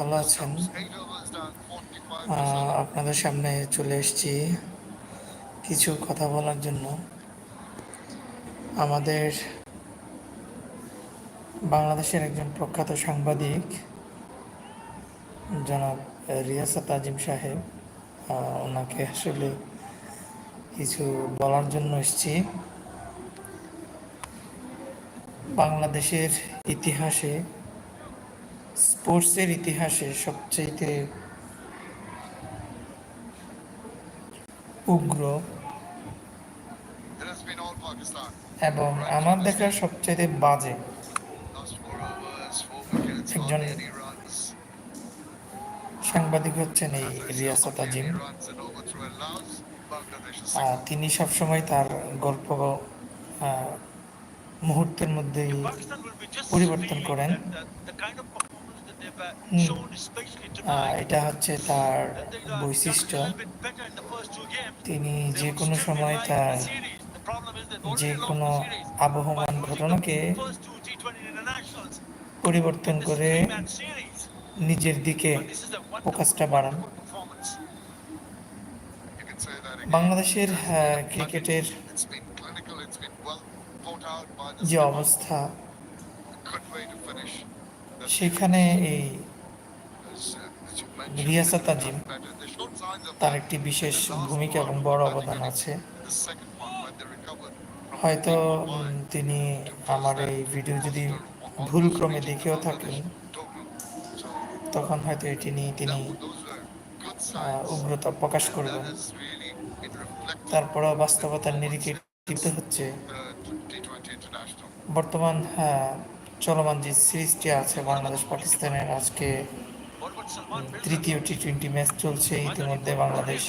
ভালো আছেন? আপনাদের সামনে চলে এসেছি কিছু কথা বলার জন্য। আমাদের বাংলাদেশের একজন প্রখ্যাত সাংবাদিক, জনাব রিয়াসাত আজিম সাহেব ওনাকে আসলে কিছু বলার জন্য এসেছি। বাংলাদেশের ইতিহাসে স্পোর্টসের ইতিহাসে সবচেয়ে উগ্র এবং আমার দেখা সবচেয়ে বাজে একজন সাংবাদিক হচ্ছেন এই রিয়াসত আজিম তিনি সবসময় তার গল্প মুহূর্তের মধ্যেই পরিবর্তন করেন। এটা হচ্ছে তার বৈশিষ্ট্য তিনি যে কোনো সময় তার যে কোনো আবহমান ঘটনাকে পরিবর্তন করে নিজের দিকে ফোকাসটা বাড়ান. বাংলাদেশের ক্রিকেটের যে been সেখানে এই রিয়াসা তাজিম তার একটি বিশেষ ভূমিকা এবং বড় অবদান আছে। হয়তো তিনি আমার এই ভিডিও যদি ভুলক্রমে দেখেও থাকেন, তখন হয়তো এটি নিয়ে তিনি উগ্রতা প্রকাশ করবেন। তারপর বাস্তবতার নিরিখে হচ্ছে, বর্তমান হ্যাঁ চলমান যে সিরিজটি আছে, বাংলাদেশ পাকিস্তানের আজকে তৃতীয় টি টোয়েন্টি ম্যাচ চলছে। ইতিমধ্যে বাংলাদেশ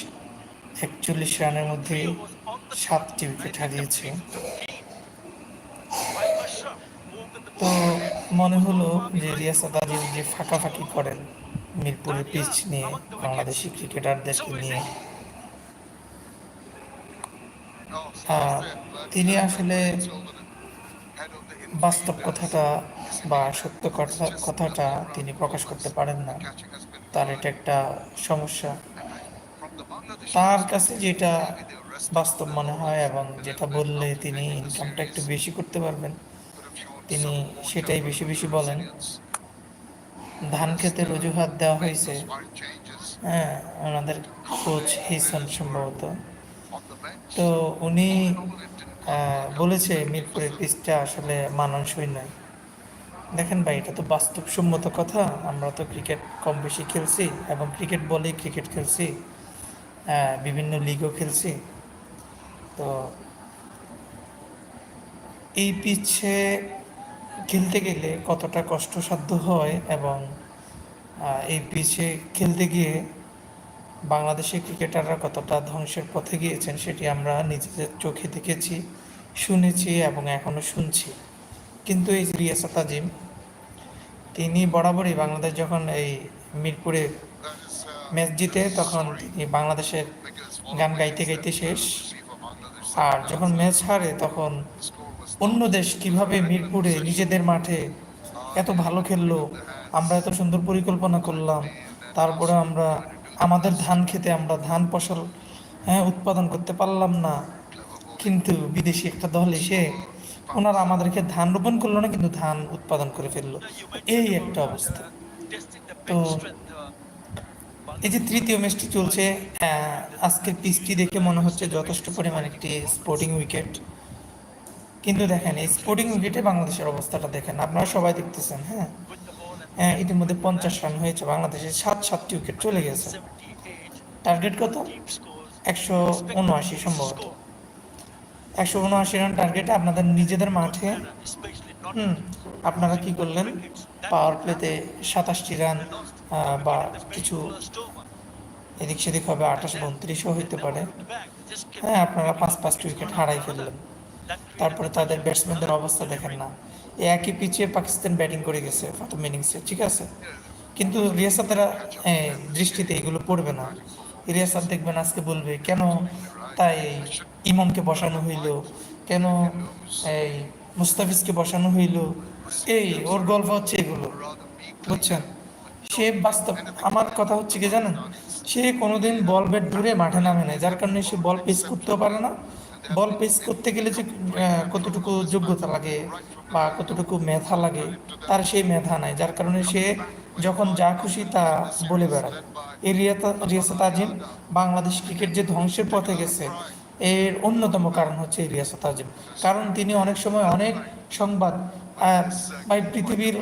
একচল্লিশ রানের মধ্যে সাতটি উইকেট হারিয়েছে। তো মনে হলো যে রিয়াসাত আজিম যে ফাঁকাফাঁকি করেন মিরপুরের পিচ নিয়ে, বাংলাদেশি ক্রিকেটারদেরকে নিয়ে তিনি আসলে বাস্তব কথাটা বা সত্য কথা কথাটা তিনি প্রকাশ করতে পারেন না। তার এটা একটা সমস্যা। তার কাছে যেটা বাস্তব মনে হয় এবং যেটা বললে তিনি ইনকামটা একটু বেশি করতে পারবেন, তিনি সেটাই বেশি বেশি বলেন। ধান খেতে অজুহাত দেওয়া হয়েছে। হ্যাঁ ওনাদের কোচ হিসন সম্ভবত। তো উনি বলেছে মিরপুরের পিচটা আসলে মানানসই নয়। দেখেন ভাই, এটা তো বাস্তবসম্মত কথা। আমরা তো ক্রিকেট কম বেশি খেলছি এবং ক্রিকেট বলেই ক্রিকেট খেলছি বিভিন্ন লিগও খেলছি। তো এই পিচ্ছে খেলতে গেলে কতটা কষ্টসাধ্য হয় এবং এই পিচে খেলতে গিয়ে বাংলাদেশের ক্রিকেটাররা কতটা ধ্বংসের পথে গিয়েছেন সেটি আমরা নিজেদের চোখে দেখেছি, শুনেছি এবং এখনও শুনছি। কিন্তু এই রিয়াসাত আজিম তিনি বরাবরই বাংলাদেশ যখন এই মিরপুরে ম্যাচ জিতে তখন তিনি বাংলাদেশের গান গাইতে গাইতে শেষ। আর যখন ম্যাচ হারে তখন অন্য দেশ কীভাবে মিরপুরে নিজেদের মাঠে এত ভালো খেললো, আমরা এত সুন্দর পরিকল্পনা করলাম, তারপরে আমরা আমাদের ধান খেতে আমরা ধান ফসল হ্যাঁ উৎপাদন করতে পারলাম না। কিন্তু বিদেশি একটা দল এসে ওনারা আমাদেরকে ধান রোপণ করল না, কিন্তু ধান উৎপাদন করে ফেলল। এই একটা অবস্থা। তো এই যে তৃতীয় ম্যাচটি চলছে আজকের পিচটি দেখে মনে হচ্ছে যথেষ্ট পরিমাণ একটি স্পোর্টিং উইকেট কিন্তু দেখেন, এই স্পোর্টিং উইকেটে বাংলাদেশের অবস্থাটা দেখেন, আপনারা সবাই দেখতেছেন হ্যাঁ। ইতিমধ্যে পঞ্চাশ রান হয়েছে, বাংলাদেশের সাত সাতটি উইকেট চলে গেছে। টার্গেট কত? একশো উনআশি সম্ভবত। একশো উনআশি রান টার্গেটে আপনাদের নিজেদের মাঠে, হুম, আপনারা কি করলেন? পাওয়ার প্লেতে সাতাশটি রান বা কিছু এদিক সেদিক হবে, আঠাশ বত্রিশও হইতে পারে। হ্যাঁ আপনারা পাঁচ পাঁচটি উইকেট হারাই ফেললেন। তারপরে তাদের ব্যাটসম্যানদের অবস্থা দেখেন না। একই পিচে পাকিস্তান ব্যাটিং করে গেছে ফাতুম ইনিংসে, ঠিক আছে? কিন্তু রিয়াসাতের দৃষ্টিতে এগুলো পড়বে না। রিয়াসাত দেখবেন আজকে বলবে, কেন তাই ইমনকে বসানো হইল? কেন এই মুস্তাফিজকে বসানো হইল? এই, ওর গল্প হচ্ছে এগুলো, বুঝছেন? সে বাস্তব, আমার কথা হচ্ছে কি জানেন? সে কোনোদিন বল ব্যাট ধরে মাঠে নামে নাই, যার কারণে সে বল পেস করতেও পারে না বল পেস করতে গেলে যে কতটুকু যোগ্যতা লাগে বা কতটুকু মেধা লাগে, তার সেই মেধা নাই। যার কারণে সে যখন যা খুশি তা বলে বেড়ায়। এই রিয়াসাত আজিম, বাংলাদেশ ক্রিকেট যে ধ্বংসের পথে গেছে, এর অন্যতম কারণ হচ্ছে এই রিয়াসাত আজিম। কারণ তিনি অনেক সময় অনেক সংবাদ বা পৃথিবীর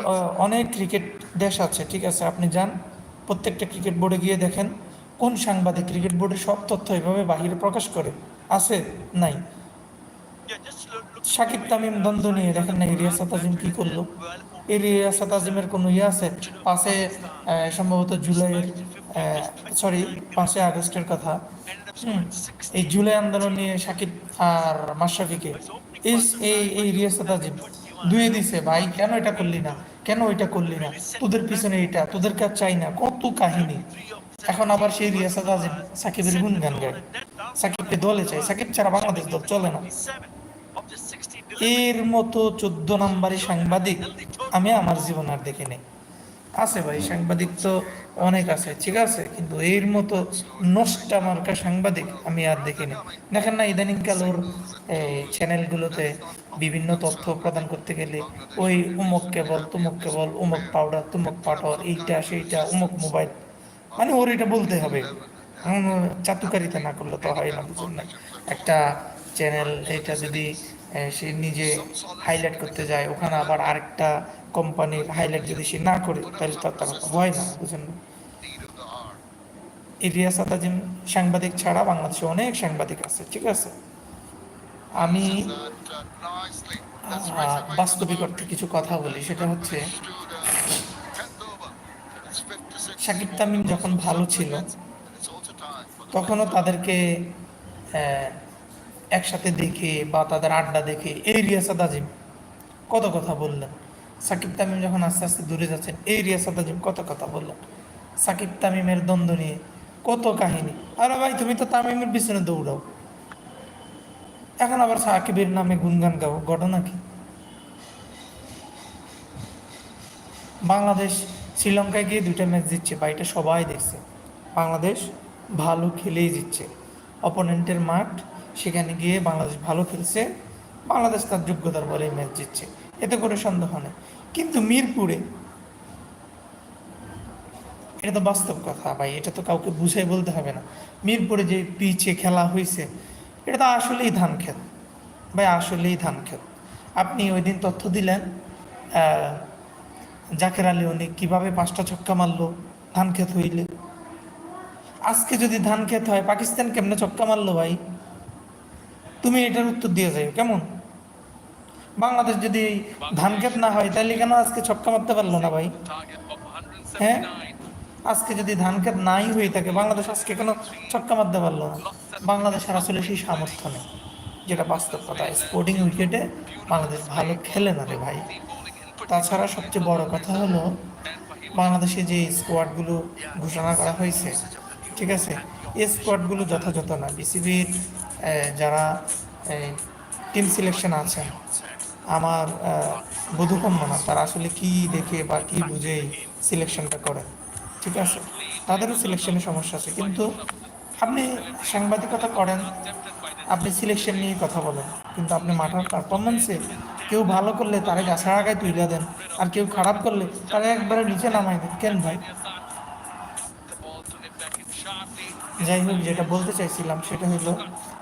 অনেক ক্রিকেট দেশ আছে, ঠিক আছে? আপনি যান, প্রত্যেকটা ক্রিকেট বোর্ডে গিয়ে দেখেন কোন সাংবাদিক ক্রিকেট বোর্ডের সব তথ্য এভাবে বাহিরে প্রকাশ করে। আছে? নাই। শাকিব তামিম দ্বন্দ্ব নিয়ে দেখেন না রিয়াসাত আজিম কি করল? এই রিয়াসাত আজিমের কোনো ইয়ে আছে? পাশে সম্ভবত জুলাইয়ের সরি পাঁচে আগস্টের কথা। এই জুলাই আন্দোলন নিয়ে সাকিব আর মাশরাফিকে। এই এই রিয়াসাত আজিম দুয়ে দিছে, ভাই, কেন এটা করলি না? কেন ওইটা করলি না? তোদের পিছনে এটা, তোদের কাছে চাই না। কত কাহিনী। এখন আবার সেই রিয়াসাত আজিম সাকিবের গুনগান গায়। সাকিবকে দলে চাই সাকিব ছাড়া বাংলাদেশ দল চলে না। seven of the 16 এর মতো চোদ্দ নম্বরই সাংবাদিক আমি আমার জীবন আর দেখি নেই। আছে ভাই, সাংবাদিক তো অনেক আছে, ঠিক আছে, কিন্তু এর মতো নষ্টা মার্কা সাংবাদিক আমি আর দেখিনি দেখেন না ইদানিংকাল ওর চ্যানেলগুলোতে বিভিন্ন তথ্য প্রদান করতে গেলে ওই উমক কেবল তুমক কেবল উমক পাউডার তুমক পাউডার এইটা, সেইটা, উমক মোবাইল মানে ওর এটা বলতে হবে চাতুকারিতা না করলে তো হয় না, বুঝুন না একটা চ্যানেল এটা যদি সে নিজে হাইলাইট করতে যায়, ওখানে আবার আরেকটা কোম্পানির হাইলাইট যদি সে না করে, তাহলে তার তার হয় না, বুঝুন না. ইলিয়াস আতাজিম সাংবাদিক ছাড়া বাংলাদেশে অনেক সাংবাদিক আছে, ঠিক আছে আমি. বাস্তবিক অর্থে কিছু কথা বলি, সেটা হচ্ছে 56. শাকিব তামিম যখন ভালো ছিল, তখনও তাদেরকে একসাথে দেখে বা তাদের আড্ডা দেখে, এই রিয়াসাদ আজিম কত কথা বললেন। সাকিব তামিম যখন আস্তে আস্তে দূরে যাচ্ছেন, এই রিয়াসাদ আজিম কত কথা বললেন। সাকিব তামিমের দ্বন্দ্ব নিয়ে কত কাহিনী। আরে ভাই, তুমি তো তামিমের পিছনে দৌড়াও। এখন আবার সাকিবের নামে গুনগান গাও, ঘটনা কি? বাংলাদেশ শ্রীলঙ্কায় গিয়ে দুইটা ম্যাচ জিতছে, বা এটা সবাই দেখছে। বাংলাদেশ ভালো খেলেই জিতছে। অপোনেন্টের মাঠ, সেখানে গিয়ে বাংলাদেশ ভালো খেলছে। বাংলাদেশ তার যোগ্যতার বলে ম্যাচ জিতছে। এতে করে সন্দেহ নেই। কিন্তু মিরপুরে, এটা তো বাস্তব কথা ভাই, এটা তো কাউকে বুঝাই বলতে হবে না। মিরপুরে যে পিচে খেলা হয়েছে এটা তো আসলেই ধান ক্ষেত ভাই, আসলেই ধান ক্ষেত আপনি ওই দিন তথ্য দিলেন জাকের আলী অনেক কীভাবে পাঁচটা ছক্কা মারলো, ধান ক্ষেত হইলে? আজকে যদি ধান ক্ষেত হয়, পাকিস্তান কেমনে ছক্কা মারলো ভাই? তুমি এটার উত্তর দিয়ে যাও কেমন? বাংলাদেশ যদি ধান ক্ষেত না হয়, তাহলে কেন আজকে ছক্কা মারতে পারল না ভাই? হ্যাঁ? আজকে যদি ধান ক্ষেত নাই হয়ে থাকে, বাংলাদেশ আজকে কেন ছক্কা মারতে পারল না? বাংলাদেশের আসলে সেই সামর্থ্য নেই, যেটা বাস্তব কথা। স্পোর্টিং উইকেটে বাংলাদেশ ভালো খেলে না রে ভাই। তাছাড়া সবচেয়ে বড় কথা হলো বাংলাদেশে যে স্কোয়াডগুলো ঘোষণা করা হয়েছে, ঠিক আছে? এই স্কোয়াডগুলো যথাযথ না। বিসিবির যারা টিম সিলেকশন আছেন, আমার বোধগম্য না। তারা আসলে কি দেখে বা কি বুঝে সিলেকশনটা করে, ঠিক আছে? তাদেরও সিলেকশনের সমস্যা আছে। কিন্তু আপনি সাংবাদিকতা করেন, আপনি সিলেকশন নিয়ে কথা বলেন, কিন্তু আপনি মাঠার পারফরমেন্সে কেউ ভালো করলে তারে গাছের আগায় তুলে দেন, আর কেউ খারাপ করলে তারা একবারে নিচে নামাই দেন। কেন ভাই? যাই হোক, যেটা বলতে চাইছিলাম সেটা হলো,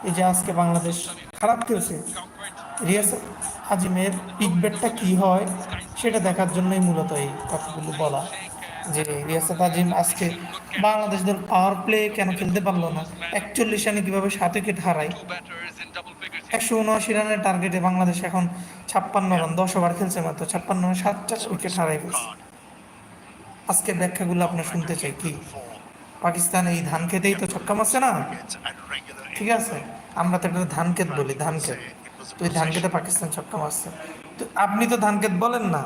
এই যে আজকে বাংলাদেশ খারাপ খেলছে রিয়াস আজিমের পিকবেটটা কি হয় সেটা দেখার জন্যই মূলত এই কথাগুলো বলা, যে রিয়াসাত আজিম আজকে বাংলাদেশ দল পাওয়ার প্লে কেন খেলতে পারল না, একচল্লিশ রানে কীভাবে সাত উইকেট হারায় একশো উনআশি রানের টার্গেটে বাংলাদেশ এখন ছাপ্পান্ন রান দশ ওভার খেলছে মাত্র ছাপ্পান্ন রানে সাতটা উইকেট হারাই ফেলছে। আজকের ব্যাখ্যাগুলো আপনার শুনতে চাই কি? পাকিস্তান এই ধান খেতেই তো ছক্কা মারছে না? ঠিক আছে আমরা তো এটা ধান ক্ষেত বলি ধান ক্ষেত। তো এই ধান খেতে পাকিস্তান ছক্কা মারছে। তো আপনি তো ধান খেত বলেন না।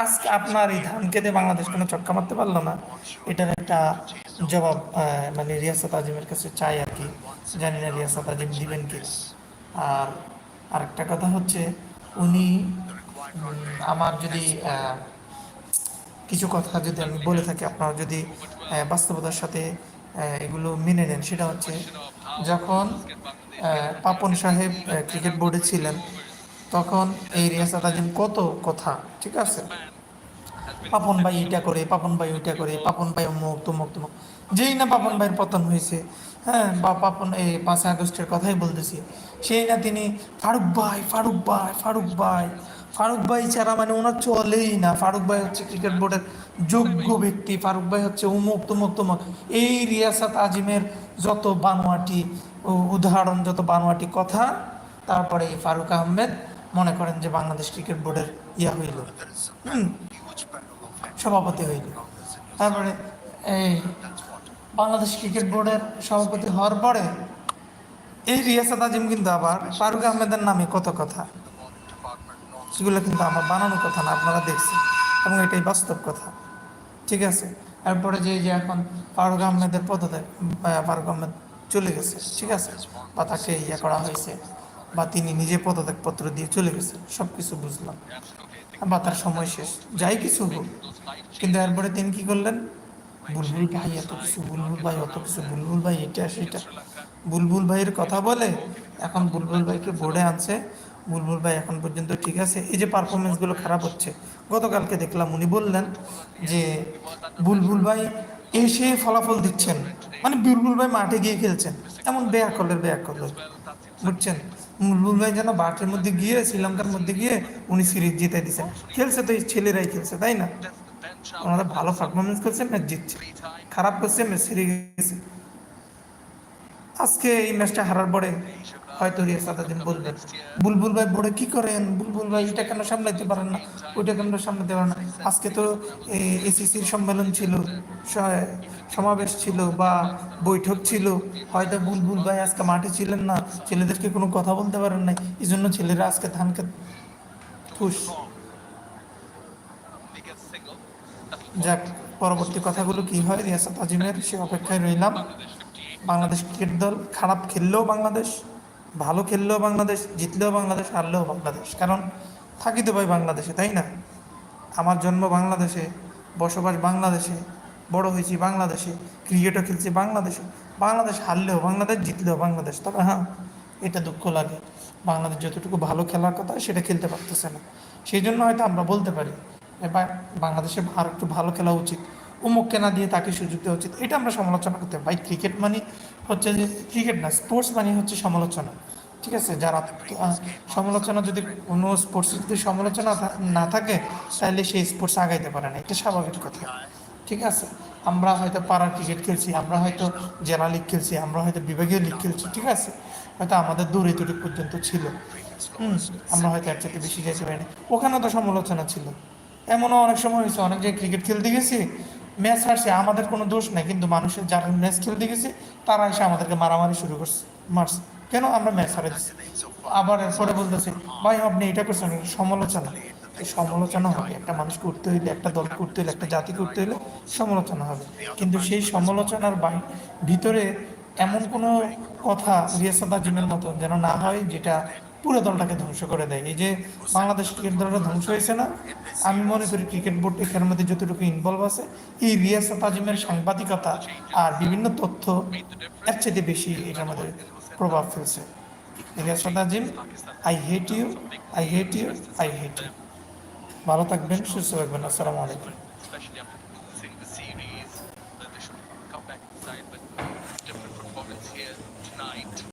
আজকে আপনার এই ধান খেতে বাংলাদেশ কোনো ছক্কা মারতে পারল না? এটার একটা জবাব মানে রিয়াসাত আজিমের কাছে চাই আর কি। জানি না রিয়াসাত আজিম দিবেন কি? আর আরেকটা কথা হচ্ছে, উনি আমার যদি কিছু কথা যদি আমি বলে থাকি, আপনারা যদি বাস্তবতার সাথে এগুলো মেনে নেন, সেটা হচ্ছে, যখন পাপন সাহেব ক্রিকেট বোর্ডে ছিলেন তখন এই রিয়াসাত আজিম কত কথা, ঠিক আছে? পাপন ভাই এটা করে, পাপন ভাই ওইটা করে, পাপন ভাই অমুক, তমুক তমুক। যেই না পাপন ভাইয়ের পতন হয়েছে হ্যাঁ বা পাপন এই পাঁচই আগস্টের কথাই বলতেছি, সেই না তিনি ফারুক ভাই ফারুক ভাই ফারুক ভাই ফারুক ভাই ছাড়া মানে ওনার চলেই না। ফারুক ভাই হচ্ছে ক্রিকেট বোর্ডের যোগ্য ব্যক্তি, ফারুক ভাই হচ্ছে উমুক তুমুক তুমুক। এই রিয়াসাত আজিমের যত বানোয়াটি উদাহরণ, যত বানোয়াটি কথা, তারপরে এই ফারুক আহমেদ মনে করেন যে বাংলাদেশ ক্রিকেট বোর্ডের ইয়া হইল। সভাপতি হইল। তারপরে এই বাংলাদেশ ক্রিকেট বোর্ডের সভাপতি হওয়ার পরে এই রিয়াসাত আজিম কিন্তু আবার ফারুক আহমেদের নামে কত কথা। সেগুলো কিন্তু আমার বানানো কথা না, আপনারা দেখছেন। এবং এটাই বাস্তব কথা। ঠিক আছে? এরপরে যে যে এখন ফারুক আহমেদের পদত্যাগ, ফারুক আহমেদ চলে গেছে। ঠিক আছে? বা তাকে ইয়ে করা হয়েছে। বা তিনি নিজে পদত্যাগপত্র দিয়ে চলে গেছেন সব কিছু বুঝলাম। বা তার সময় শেষ, যাই কিছু হোক। কিন্তু এরপরে তিনি কি করলেন? বুলবুল ভাই এত কিছু, বুলবুল ভাই অত কিছু, বুলবুল ভাই এটা সেটা। বুলবুল ভাইয়ের কথা বলে এখন বুলবুল ভাইকে বোর্ডে আনছে। বুলবুল ভাই এখন পর্যন্ত ঠিক আছে। এই যে পারফরমেন্সগুলো খারাপ হচ্ছে, গতকালকে দেখলাম উনি বললেন যে বুলবুল ভাই এসে ফলাফল দিচ্ছেন। মানে বুলবুল ভাই মাঠে গিয়ে খেলছেন। এমন বেয়া করলেন বেয়া করলেন বুঝছেন? বুলবুল ভাই যেন মাঠের মধ্যে গিয়ে, শ্রীলঙ্কার মধ্যে গিয়ে উনি সিরিজ জিতে দিয়েছেন। খেলছে তো এই ছেলেরাই খেলছে, তাই না? ওনারা ভালো পারফরমেন্স করছে ম্যাচ জিতছে। খারাপ করছে ম্যাচ হেরে গেছে। আজকে এই ম্যাচটা হারার পরে হয়তো রিয়াসাত দিন বলবেন বুলবুল ভাই বোর্ডে কি করেন? বুলবুল ভাই, এটা কেন সামলাইতে পারেন না? ওইটা কেন সামলাতে পারেন না? আজকে তো এসিসির সম্মেলন ছিল সমাবেশ ছিল বা বৈঠক ছিল। হয়তো বুলবুল ভাই আজকে মাঠে ছিলেন না, ছেলেদেরকে কোনো কথা বলতে পারেন নাই। এই জন্য ছেলেরা আজকে ধানকে খুশ যাক, পরবর্তী কথাগুলো কি হয়? রিয়াসাত আজিমের, সে অপেক্ষায় রইলাম। বাংলাদেশ ক্রিকেট দল খারাপ খেললেও বাংলাদেশ। ভালো খেললেও বাংলাদেশ, জিতলেও বাংলাদেশ, হারলেও বাংলাদেশ। কারণ থাকি তো ভাই বাংলাদেশে, তাই না? আমার জন্ম বাংলাদেশে, বসবাস বাংলাদেশে, বড় হয়েছি বাংলাদেশে, ক্রিকেটও খেলছি বাংলাদেশে। বাংলাদেশ হারলেও বাংলাদেশ, জিতলেও বাংলাদেশ। তবে হ্যাঁ এটা দুঃখ লাগে। বাংলাদেশ যতটুকু ভালো খেলার কথা, সেটা খেলতে পারতেছে না। সেই জন্য হয়তো আমরা বলতে পারি বাংলাদেশে আর একটু ভালো খেলা উচিত। উমুককে না দিয়ে তাকে সুযোগ দেওয়া উচিত। এটা আমরা সমালোচনা করতে ভাই ক্রিকেট মানে হচ্ছে যে ক্রিকেট না স্পোর্টস মানে হচ্ছে সমালোচনা, ঠিক আছে? যারা সমালোচনা যদি কোনো স্পোর্টস যদি সমালোচনা না থাকে, তাহলে সেই স্পোর্টস আগাইতে পারে না। এটা স্বাভাবিক কথা, ঠিক আছে? আমরা হয়তো পাড়ার ক্রিকেট খেলছি, আমরা হয়তো জেলা লিগ খেলছি, আমরা হয়তো বিভাগীয় লিগ খেলছি, ঠিক আছে? হয়তো আমাদের দূর এতটুকু পর্যন্ত ছিল। হুম, আমরা হয়তো এর চাইতে বেশি যেতে পারিনি। ওখানেও তো সমালোচনা ছিল। এমনও অনেক সময় হয়েছে, অনেক জায়গায় ক্রিকেট খেলতে গেছি ম্যাচ হারছে, আমাদের কোনো দোষ নাই, কিন্তু মানুষের যারা ম্যাচ খেলতে গেছে, তারা এসে আমাদেরকে মারামারি শুরু করছে, মারছে। কেন আমরা ম্যাচ হারে দিচ্ছি আবার এরপরে বলতেছে, ভাই, আপনি এটা করছেন সমালোচনা। এই সমালোচনা হবে, একটা মানুষকে উঠতে হইলে, একটা দল করতে হইলে, একটা জাতি করতে হইলে সমালোচনা হবে। কিন্তু সেই সমালোচনার ভিতরে এমন কোনো কথা রিয়াসাত আজিমের মতো যেন না হয়, যেটা পুরো দলটাকে ধ্বংস করে দেয় এই যে বাংলাদেশ ক্রিকেট দলটা ধ্বংস হয়েছে না, আমি মনে করি ক্রিকেট বোর্ড এখানের মধ্যে যতটুকু ইনভলভ আছে, এই রিয়াসাত আজিমের সাংবাদিকতা আর বিভিন্ন তথ্য এর চাইতে বেশি এটার মধ্যে প্রভাব ফেলছে। Riasat Azim I hate you I hate you I hate you ভালো থাকবেন, সুস্থ থাকবেন, আসসালামু আলাইকুম।